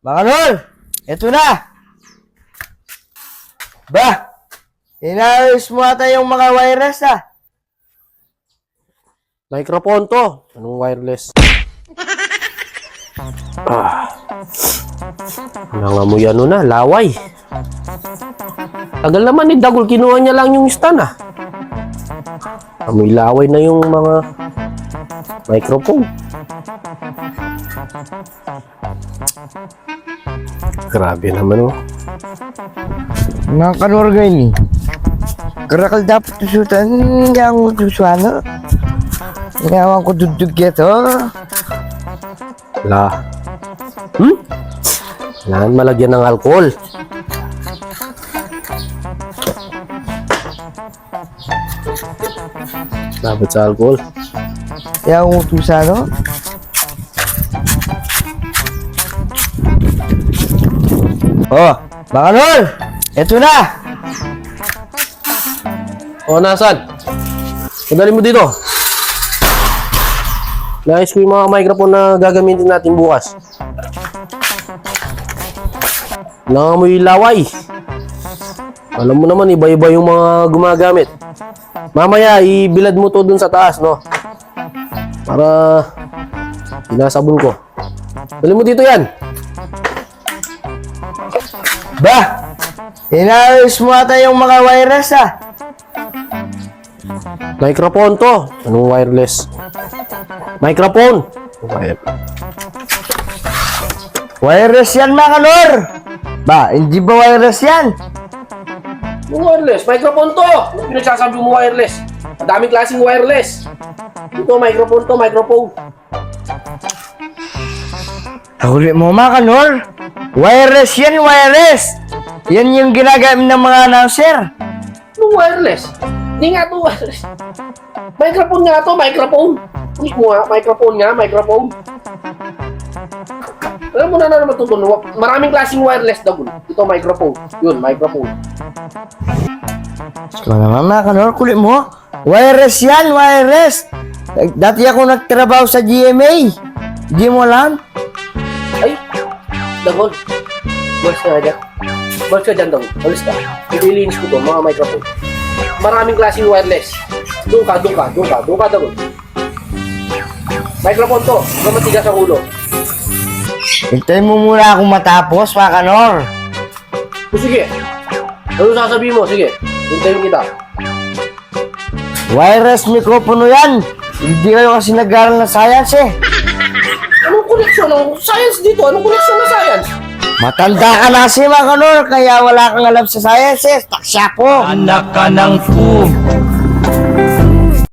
Mga lol, eto na. Ba, inayos mo ata yung mga wireless ah. Microphone to. Anong wireless? ah. Nangamoy ano na, laway. Tagal naman ni Dagol, kinuha niya lang yung stand ah. Amoy laway na yung mga microphone. Grabe naman oh. Mga kanorga ini. Karakal dapat tusutan yang suswana. Ngawan ko dudug ito. La. Hmm? Kailangan malagyan ng alcohol. Dapat sa alcohol. Yang utusano. Oh, lol, eto na. O, nasan? Padali mo dito. Nais ko yung mga microphone na gagamitin natin bukas. Nangamoy laway. Alam mo naman, iba-iba yung mga gumagamit. Mamaya, ibilad mo to dun sa taas, no? Para pinasabon ko. Dali mo dito yan. Ba, inayos mo ata yung mga wireless ah. Microphone to. Anong wireless? Microphone. Wire. Wireless yan mga kanor. Ba, hindi ba wireless yan? Yung wireless, microphone to. Ano pinagsasabi mo wireless? Ang daming klaseng wireless. Ito, microphone to, microphone. Huli mo mga kanor. Wireless yan, wireless. Yan yung ginagamit ng mga announcer. Anong wireless? Hindi nga to wireless. Microphone nga to, microphone. Hindi mo nga, microphone nga, microphone. Alam mo na na naman ito. Maraming klaseng wireless daw. Ito, microphone. Yun, microphone. Ikaw naman mga kanor, kulit mo. Wireless yan, wireless. Eh, Dati ako nagtrabaho sa GMA. Di mo alam? Ay, Dagol. Boss ka dyan. Boss ka dyan, Dagol. Alis ka. Ililinis ko to, mga microphone. Maraming klaseng wireless. Doon ka, doon ka, doon ka, doon ka, Dagol. Microphone to. Huwag matigas ang ulo. Hintayin mo muna akong matapos, mga kanor. O sige. Ano sasabihin mo? Sige. Hintayin kita. Wireless mikropono yan. Hindi kayo kasi nag-aaral ng science eh. Ng science dito? Anong koneksyon ng science? Matanda ka na kasi mga kanor, kaya wala kang alam sa science eh. Taksya po. Anak ka ng fu